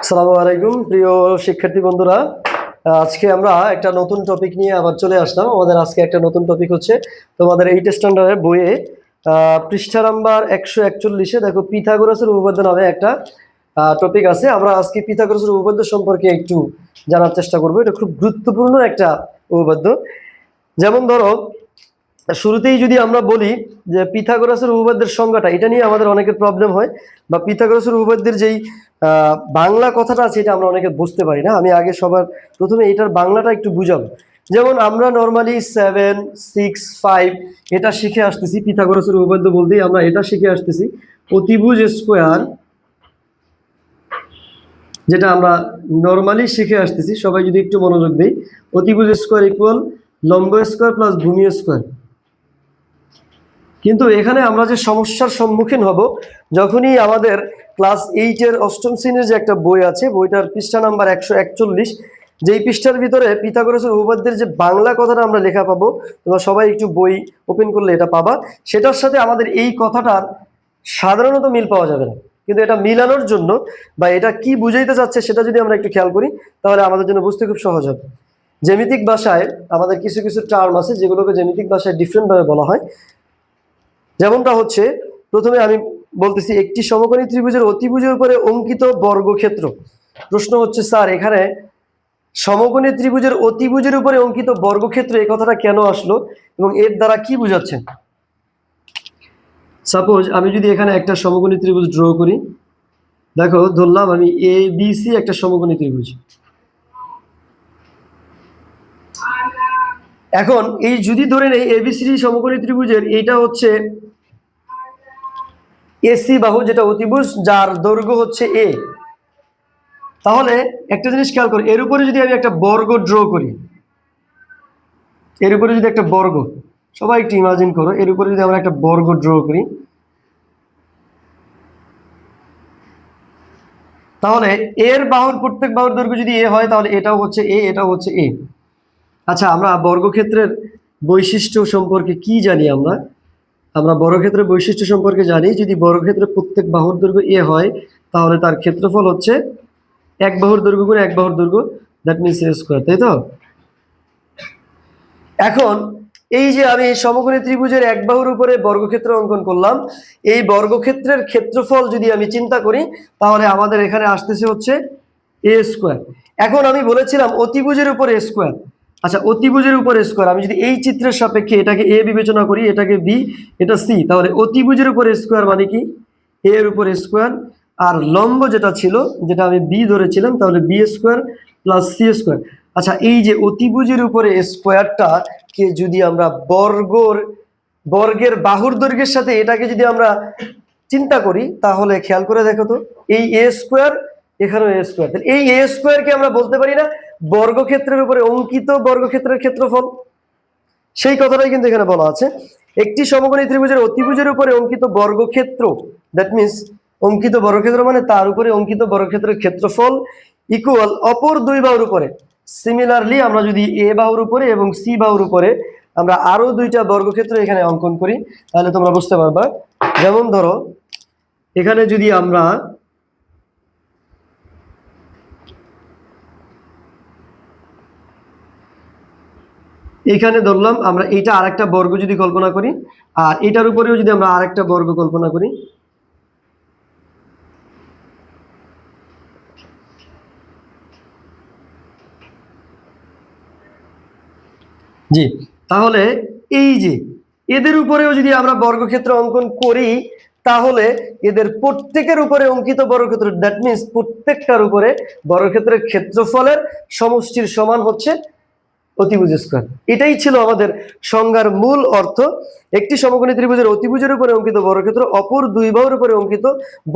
আসসালামু আলাইকুম, প্রিয় শিক্ষার্থী বন্ধুরা। আজকে আমরা একটা নতুন টপিক নিয়ে আবার চলে আসলাম। আমাদের আজকে একটা নতুন টপিক হচ্ছে তোমাদের এইট স্ট্যান্ডার্ডের বইয়ে পৃষ্ঠা নাম্বার একশো একচল্লিশে দেখো পিথাগোরাসের উপপাদ্য নামে একটা টপিক আছে। আমরা আজকে পিথাগোরাসের উপপাদ্য সম্পর্কে একটু জানার চেষ্টা করব। এটা খুব গুরুত্বপূর্ণ একটা উপপাদ্য। যেমন ধরো শুরুতেই যদি আমরা বলি যে পিথাগোরাসের উপপাদ্যের সংজ্ঞাটা, এটা নিয়ে আমাদের অনেকের প্রবলেম হয়, বা পিথাগোরাসের উপপাদ্যের যেই বাংলা কথাটা আছে, এটা আমরা অনেকে বুঝতে পারি না। আমি আগে সবার প্রথমে এটার বাংলাটা একটু বুঝাবো। যেমন আমরা নর্মালি সেভেন সিক্স ফাইভ এটা শিখে আসতেছি, পিথাগোরাসের উপপাদ্য বলতেই আমরা এটা শিখে আসতেছি। অতিভুজ স্কোয়ার যেটা আমরা নর্মালি শিখে আসতেছি, সবাই যদি একটু মনোযোগ দিই, অতিভুজ স্কোয়ার ইকুয়াল লম্ব স্কোয়ার প্লাস ভূমি স্কোয়ার কিন্তু এখানে আমরা যে সমস্যার সম্মুখীন হব, যখনই আমাদের ক্লাস এইটের অষ্টম শ্রেণির যে একটা বই আছে, বইটার পৃষ্ঠা নাম্বার একশো একচল্লিশ, যেই পৃষ্ঠার ভিতরে পিথাগোরাসের উপপাদ্যের যে বাংলা কথাটা আমরা লেখা পাবো, তোমরা সবাই একটু বই ওপেন করলে এটা পাবা, সেটার সাথে আমাদের এই কথাটার সাধারণত মিল পাওয়া যাবে না। কিন্তু এটা মিলানোর জন্য বা এটা কি বুঝাইতে চাচ্ছে সেটা যদি আমরা একটু খেয়াল করি, তাহলে আমাদের জন্য বুঝতে খুব সহজ হবে। জ্যামিতিক ভাষায় আমাদের কিছু কিছু টার্ম আছে যেগুলোকে জ্যামিতিক ভাষায় ডিফারেন্টভাবে বলা হয়। যেমনটা হচ্ছে, প্রথমে আমি বলতেছি একটি সমকোণী ত্রিভুজের অতিভুজের উপরে অঙ্কিত বর্গক্ষেত্র। প্রশ্ন হচ্ছে, স্যার, এখানে সমকোণী ত্রিভুজের অতিভুজের উপরে অঙ্কিত বর্গক্ষেত্র এই কথাটা কেন আসলো এবং এর দ্বারা কি বোঝাচ্ছেন সাপোজ আমি যদি এখানে একটা সমকোণী ত্রিভুজ ড্র করি, দেখো, ধরলাম আমি এ বি সি একটা সমকোণী ত্রিভুজ। এখন এই যদি ধরে নেই এবিসি সমকোণী ত্রিভুজের, এইটা হচ্ছে এসি বাহু যেটা অতিভুজ, যার দৈর্ঘ্য হচ্ছে এ তাহলে একটা জিনিস খেয়াল করো, এর উপরে যদি আমি একটা বর্গ ড্র করি, এর উপরে যদি একটা বর্গ, সবাই একটু ইমাজিন করো, এর উপরে যদি আমরা একটা বর্গ ড্র করি, তাহলে এর বাহুর প্রত্যেক বাহুর দৈর্ঘ্য যদি এ হয়, তাহলে এটাও হচ্ছে এ এটাও হচ্ছে এ আচ্ছা আমরা বর্গক্ষেত্রের বৈশিষ্ট্য সম্পর্কে কি জানি আমরা? আমরা বর্গক্ষেত্রের বৈশিষ্ট্য সম্পর্কে জানি, যদি বর্গক্ষেত্রের প্রত্যেক বাহুর দৈর্ঘ্য এ হয়, তাহলে তার ক্ষেত্রফল হচ্ছে এক বাহুর দৈর্ঘ্য করে এক বাহুর দৈর্ঘ্য দ্যাট মিনস এ স্কোয়ার তাই তো? এখন, এই যে আমি সমকোণী ত্রিভুজের এক বাহুর উপরে বর্গক্ষেত্র অঙ্কন করলাম, এই বর্গক্ষেত্রের ক্ষেত্রফল যদি আমি চিন্তা করি, তাহলে আমাদের এখানে আসতেছে হচ্ছে এ স্কোয়ার এখন আমি বলেছিলাম অতিভুজের উপর এ স্কোয়ার আচ্ছা অতিভুজের উপর স্কোয়ার আমি যদি এই চিত্রের সাপেক্ষে এটাকে এ বিবেচনা করি, এটাকে বি এটা সি তাহলে অতিভুজের উপর স্কোয়ার মানে কি? এ এর উপর স্কোয়ার আর লম্ব যেটা ছিল, যেটা আমি বি ধরেছিলাম, তাহলে B square plus C square আচ্ছা এই যে অতিভুজের উপরে স্কোয়ারটা কে যদি আমরা বর্গর, বর্গের বাহুর দৈর্ঘ্যের সাথে এটাকে যদি আমরা চিন্তা করি, তাহলে খেয়াল করে দেখো তো, এই এ স্কোয়ার এখানেও এ স্কোয়ার এই এ স্কোয়ারকে আমরা বলতে পারি না বর্গক্ষেত্রের উপরে অঙ্কিত বর্গক্ষেত্রের ক্ষেত্রফল। সেই কথাটাই কিন্তু এখানে বলা আছে। একটি সমকোণী ত্রিভুজের অতিভুজের উপরে অঙ্কিত বর্গক্ষেত্র দ্যাট মিন্স অঙ্কিত বর্গক্ষেত্র মানে তার উপরে অঙ্কিত বর্গক্ষেত্রের ক্ষেত্রফল ইকুয়াল অপর দুই বাহুর উপরে। সিমিলারলি আমরা যদি এ বাহুর উপরে এবং সি বাহুর উপরে আমরা আরও দুইটা বর্গক্ষেত্র এখানে অঙ্কন করি, তাহলে তোমরা বুঝতে পারবা। যেমন ধরো, এখানে যদি আমরা এইখানে ধরলাম আমরা এইটা আরেকটা বর্গ যদি কল্পনা করি, আর এটার উপরেও যদি আমরা আরেকটা বর্গ কল্পনা করি। জি, তাহলে এই যে এদের উপরেও যদি আমরা বর্গক্ষেত্র অঙ্কন করি, তাহলে এদের প্রত্যেকের উপরে অঙ্কিত বর্গক্ষেত্র দ্যাট মিনস প্রত্যেকটার উপরে বর্গক্ষেত্রের ক্ষেত্রফলের সমষ্টির সমান হচ্ছে অতিভুজ স্কোয়ার। এটাই ছিল আমাদের সংজ্ঞার মূল অর্থ। একটি সমকোণী ত্রিভুজের অতিভুজের উপরে অঙ্কিত বর্গক্ষেত্র, অপর দুই বাহুর উপরে অঙ্কিত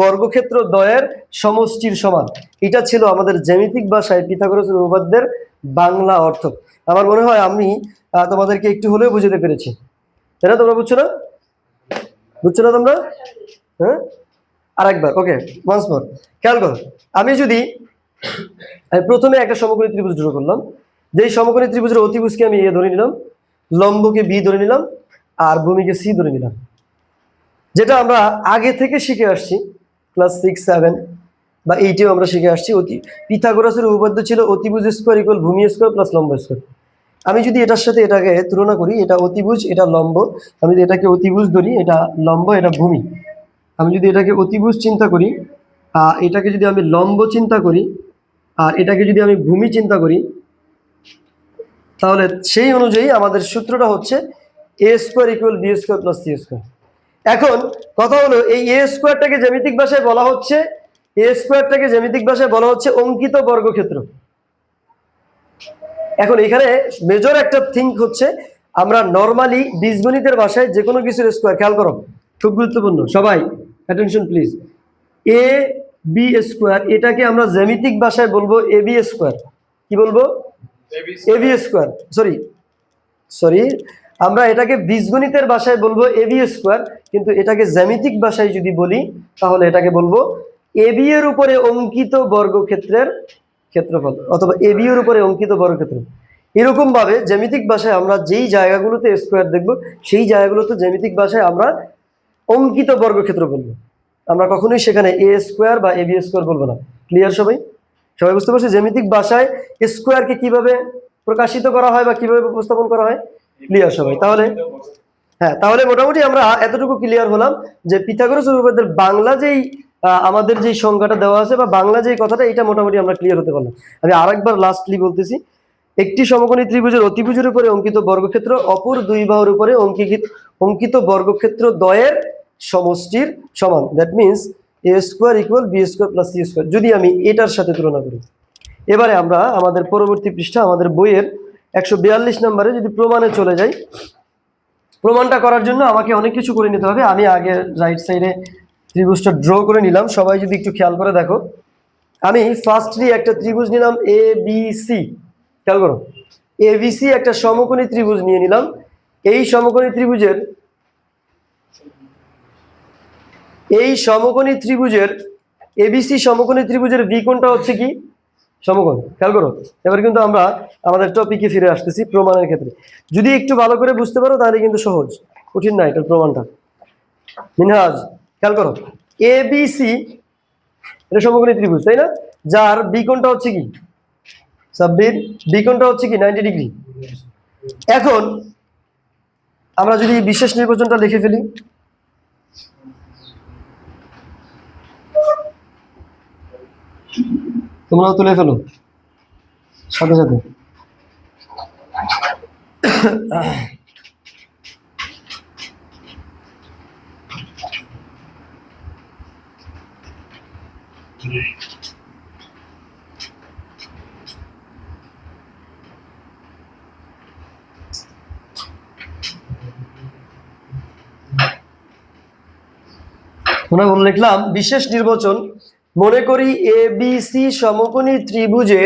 বর্গক্ষেত্র দ্বয়ের সমষ্টির সমান। এটা ছিল আমাদের জ্যামিতিক ভাষায় পিথাগোরাসের উপপাদ্যের বাংলা অর্থ। আমার মনে হয় আমি তোমাদেরকে একটু হলেও বুঝতে পেরেছি। তাই না তোমরা বুঝছ না? বুঝছ না তোমরা? হ্যাঁ? আরেকবার, ওকে ওয়ান্স মোর খেয়াল করো, আমি যদি প্রথমে একটা সমকোণী ত্রিভুজ ড্র করলাম। যেই সমকোণী ত্রিভুজের অতিভুজকে আমি এ ধরে নিলাম, লম্বকে বি ধরে নিলাম, আর ভূমিকে সি ধরে নিলাম। যেটা আমরা আগে থেকে শিখে আসছি ক্লাস সিক্স সেভেন বা এইটিও আমরা শিখে আসছি, অতি পিথাগোরাসের উপপাদ্য ছিল অতিভুজ স্কোয়ার ইকুয়াল ভূমি স্কোয়ার প্লাস লম্ব স্কোয়ার আমি যদি এটার সাথে এটাকে তুলনা করি, এটা অতিভুজ, এটা লম্ব, আমি যদি এটাকে অতিভুজ ধরি, এটা লম্ব, এটা ভূমি। আমি যদি এটাকে অতিভুজ চিন্তা করি এটাকে যদি আমি লম্ব চিন্তা করি, আর এটাকে যদি আমি ভূমি চিন্তা করি তাহলে সেই অনুযায়ী আমাদের সূত্রটা হচ্ছে A square equal B square plus C square এখন কথা হলো, এই এ স্কোয়ারটাকে জ্যামিতিক ভাষায় বলা হচ্ছে এ স্কোয়ারটাকে জ্যামিতিক ভাষায় বলা হচ্ছে অঙ্কিত বর্গক্ষেত্র। এখন এখানে মেজর একটা থিঙ্ক হচ্ছে, আমরা নর্মালি বীজগণিতের ভাষায় যে কোনো কিছুর স্কোয়ার খেয়াল করো, খুব গুরুত্বপূর্ণ, সবাই attention please A B square এটাকে আমরা জ্যামিতিক ভাষায় বলব এ বি স্কোয়ার কি বলব? A B square sorry sorry আমরা এটাকে বীজগণিতের ভাষায় বলব এ বি স্কোয়ার কিন্তু এটাকে জ্যামিতিক ভাষায় যদি বলি তাহলে এটাকে বলব এ বি এর উপরে অঙ্কিত বর্গক্ষেত্রের ক্ষেত্রফল অথবা এ বি এর উপরে অঙ্কিত বর্গক্ষেত্র। এরকম ভাবে জ্যামিতিক ভাষায় আমরা যেই জায়গাগুলোতে স্কোয়ার দেখব সেই জায়গাগুলোতে জ্যামিতিক ভাষায় আমরা অঙ্কিত বর্গক্ষেত্র বলব। আমরা কখনোই সেখানে এ স্কোয়ার বা এ বি স্কোয়ার বলব না। ক্লিয়ার সবাই? সবাই বুঝতে পারছি জ্যামিতিক ভাষায় স্কোয়ারকে কীভাবে প্রকাশিত করা হয় বা কীভাবে উপস্থাপন করা হয়? ক্লিয়ার সবাই, তাহলে? হ্যাঁ তাহলে মোটামুটি আমরা এতটুকু ক্লিয়ার হলাম যে পিথাগোরাস উপপাদ্যের বাংলা যেই আমাদের যেই সংখ্যাটা দেওয়া আছে বা বাংলা যেই কথাটা, এটা মোটামুটি আমরা ক্লিয়ার হতে পারলাম। আমি আরেকবার লাস্টলি বলতেছি, একটি সমকোণী ত্রিভুজের অতিভুজের উপরে অঙ্কিত বর্গক্ষেত্র, অপর দুই বাহুর উপরে অঙ্কিত অঙ্কিত বর্গক্ষেত্র দ্বয়ের সমষ্টির সমান। That means A square equal B square plus C square যদি আমি এটার সাথে তুলনা করি। এবারে আমরা আমাদের পরবর্তী পৃষ্ঠা, আমাদের বইয়ের একশো বিয়াল্লিশ নম্বরে যদি প্রমাণে চলে যাই, প্রমাণটা করার জন্য আমাকে অনেক কিছু করে নিতে হবে। আমি আগে রাইট সাইডে ত্রিভুজটা ড্র করে নিলাম। সবাই যদি একটু খেয়াল করে দেখো। আমি ফার্স্টলি একটা ত্রিভুজ নিলাম এ বি সি খেয়াল করো। এ বি সি একটা সমকোণী ত্রিভুজ নিয়ে নিলাম। এই সমকোণী ত্রিভুজের এই সমকোণী ত্রিভুজের এবিসি সমকোণী ত্রিভুজের কোণটা হচ্ছে কি? সমকোণ, খেয়াল করো। এবার কিন্তু আমরা আমাদের টপিকে ফিরে আসতেছি প্রমাণের ক্ষেত্রে। যদি একটু ভালো করে বুঝতে পারো, তাহলে কিন্তু সহজ। কঠিন না এটার প্রমাণটা। মিনহাজ, খেয়াল করো। এ বি সি এটা সমকোণী ত্রিভুজ, তাই না? যার কোণটা হচ্ছে কি? সাব্বির কোণটা হচ্ছে কি? Ninety degree. এখন আমরা যদি বিশেষ নির্বাচনটা লিখে ফেলি তোমরাও তুলে ফেলো। সাথে সাথে। লিখলাম বিশেষ নির্বাচন মনে করি এ বি সি সমকোণী ত্রিভুজে,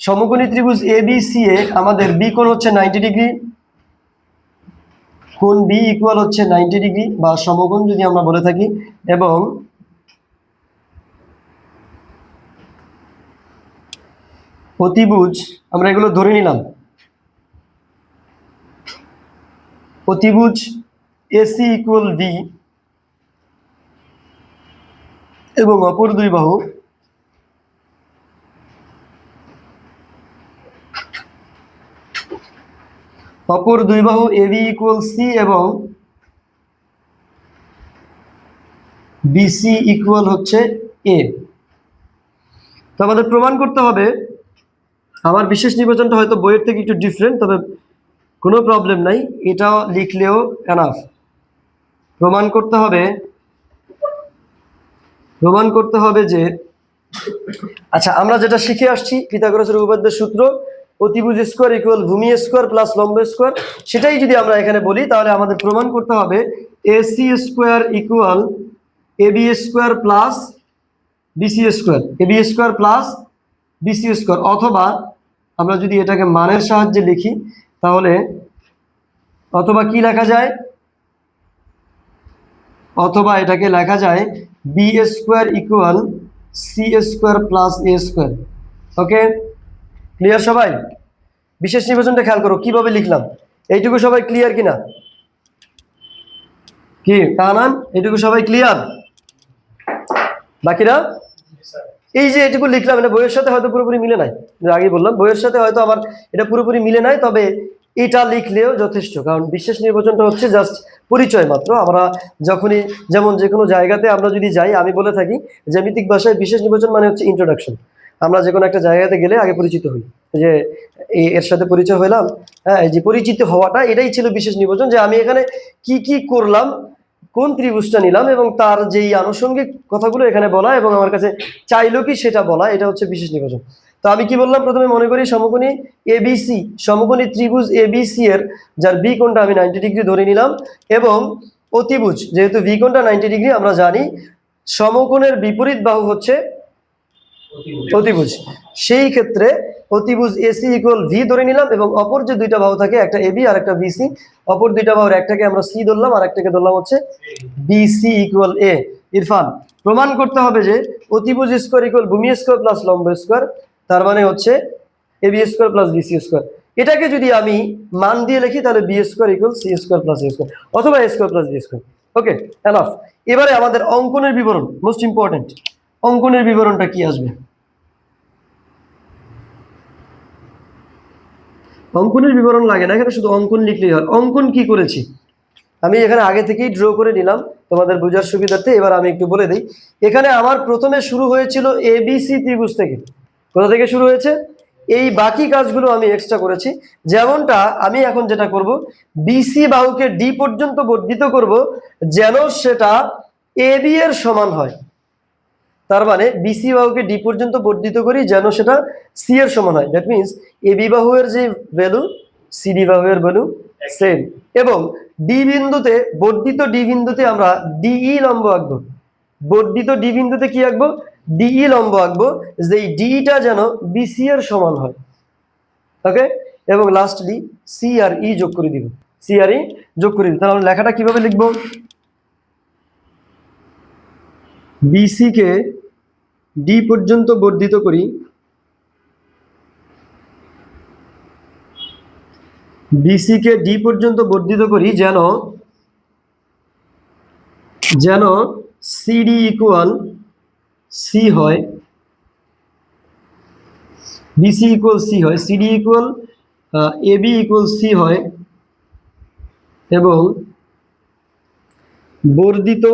সমকোণী ত্রিভুজ এ বি সি এ আমাদের বি কোণ হচ্ছে নাইনটি ডিগ্রি কোণ বি ইকুয়াল হচ্ছে নাইনটি ডিগ্রি বা সমকোণ যদি আমরা বলে থাকি, এবং অতিভুজ, আমরা এগুলো ধরে নিলাম। অতিভুজ এসি ইকুয়াল বি এবং অপর দুই বাহু অপর দুই বাহু এবি ইকুয়াল সি এবং বিসি ইকুয়াল হচ্ছে এ তো আমাদের প্রমাণ করতে হবে। আমার বিশেষ নির্বাচনটা হয়তো বইয়ের থেকে একটু ডিফারেন্ট তবে কোনো প্রবলেম নাই। এটাও লিখলেও এনাফ প্রমাণ করতে হবে প্রমাণ করতে হবে যে আচ্ছা আমরা যেটা শিখে আসছি, পিথাগোরাসের উপপাদ্যের সূত্র, অতিভুজ স্কোয়ার ইকুয়াল ভূমি স্কোয়ার প্লাস লম্ব স্কোয়ার সেটাই যদি আমরা এখানে বলি, তাহলে আমাদের প্রমাণ করতে হবে AC square equal A B square plus BC square A B square plus BC square অথবা আমরা যদি এটাকে মানের সাহায্যে লিখি, তাহলে অথবা কি লেখা যায়? অথবা এটাকে লেখা যায় B square equal C square plus A square okay clear সবাই? বিশেষ নির্বাচনটা খেয়াল করো, কীভাবে লিখলাম? এইটুকু সবাই ক্লিয়ার কিনা? কি তাহানান এইটুকু সবাই ক্লিয়ার বাকিরা? এই যে এটুকু লিখলাম, এটা বইয়ের সাথে হয়তো পুরোপুরি মিলে নাই। আগে বললাম, বইয়ের সাথে হয়তো আমার এটা পুরোপুরি মিলে নাই, তবে এটা লিখলেও যথেষ্ট, কারণ বিশেষ নির্বাচনটা হচ্ছে জাস্ট পরিচয় মাত্র। আমরা যখনই, যেমন যে কোনো জায়গাতে আমরা যদি যাই, আমি বলে থাকি জ্যামিতিক ভাষায় বিশেষ নির্বাচন মানে হচ্ছে ইন্ট্রোডাকশন আমরা যে কোনো একটা জায়গাতে গেলে আগে পরিচিত হই। যে এর সাথে পরিচয় হইলাম হ্যাঁ যে পরিচিত হওয়াটা, এটাই ছিল বিশেষ নির্বাচন যে আমি এখানে কি কি করলাম, কোন ত্রিভুজটা নিলাম এবং তার যেই আনুষঙ্গিক কথাগুলো এখানে বলা এবং আমার কাছে চাইলো কি সেটা বলা, এটা হচ্ছে বিশেষ নির্বাচন। তো আমি কি বললাম? প্রথমে মনে করি সমকোণী এবিসি সমকোণী ত্রিভুজ এবিসি এর যার বি কোণটা আমি নাইনটি ডিগ্রি ধরে নিলাম এবং অতিভুজ যেহেতু ভি কোণটা নাইনটি ডিগ্রি আমরা জানি সমকোণের বিপরীত বাহু হচ্ছে অতিভুজ। সেই ক্ষেত্রে অতিভুজ এসি ইকুয়াল ভি ধরে নিলাম এবং অপর যে দুইটা বাহু থাকে একটা এবি আর একটা বিসি অপর দুইটা বাহুর একটাকে আমরা সি ধরলাম আর একটাকে ধরলাম হচ্ছে বিসি ইকুয়াল এ ইরফান প্রমাণ করতে হবে যে অতিভুজ স্কোয়ার ইকুয়াল ভূমি স্কোয়ার প্লাস লম্ব স্কোয়ার তার মানে হচ্ছে A B square plus BC square এটাকে যদি আমি মান দিয়ে লিখি, তাহলে B square equal C square plus A square অথবা A square plus B square okay enough এবারে আমাদের অঙ্কনের বিবরণ মোস্ট ইম্পর্টেন্ট অঙ্কনের বিবরণটা কি আসবে? অঙ্কনের বিবরণ লাগে না, এখানে শুধু অঙ্কন লিখলেই হয়। অঙ্কন কি করেছি? আমি এখানে আগে থেকেই ড্র করে নিলাম, তোমাদের বোঝার সুবিধার্থে। এবার আমি একটু বলে দিই। এখানে আমার প্রথমে শুরু হয়েছিল এবিসি ত্রিভুজ থেকে। কোথা থেকে শুরু হয়েছে? এই বাকি কাজগুলো আমি এক্সট্রা করেছি। যেমনটা আমি এখন যেটা করব বিসি বাহুকে ডি পর্যন্ত বর্ধিত করব যেন সেটা এ বি এর সমান হয়। তার মানে বিসি বাহুকে ডি পর্যন্ত বর্ধিত করি যেন সেটা সি এর সমান হয়। দ্যাট মিনস এ বি বাহুয়ের যে ভ্যালু সিডি বাহুয়ের ভ্যালু সেম এবং ডি বিন্দুতে, বর্ধিত ডি বিন্দুতে আমরা ডিই লম্ব আঁকবো। বর্ধিত ডি বিন্দুতে কি আঁকবো? ডিই লম্ব আঁকবো, যে এই ডিটা যেন বিসি এর সমান হয়। ওকে এবং লাস্টলি সি আর ই যোগ করে দিব। সি আর ই যোগ করে দিব। তাহলে লেখাটা কীভাবে লিখব? বিসি কে ডি পর্যন্ত বর্ধিত করি। বিসি কে ডি পর্যন্ত বর্ধিত করি যেন যেন সিডি ইকুয়াল সি হয় বিসি ইকুয়াল সি হয় CD equal AB equal C হয় এবং বর্ধিত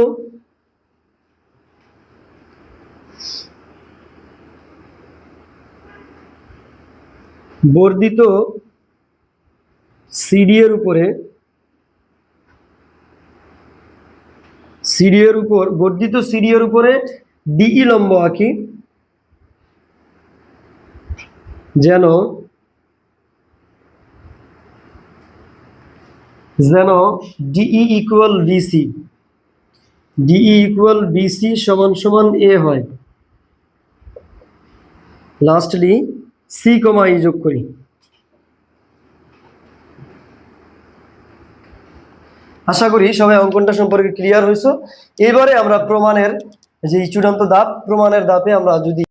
বর্ধিত সিডি এর উপরে সিডি এর উপর, বর্ধিত সিডি এর উপরে ডিই লম্ব আঁকি, যেন যেন DE equal BC DE equal BC সমান সমান এ হয়। লাস্টলি সি কমা ই যোগ করি। আশা করি সবাই অঙ্কনটা সম্পর্কে ক্লিয়ার হয়েছে এবারে আমরা প্রমাণের যে এই চূড়ান্ত দাপ প্রমাণের দাপে আমরা যদি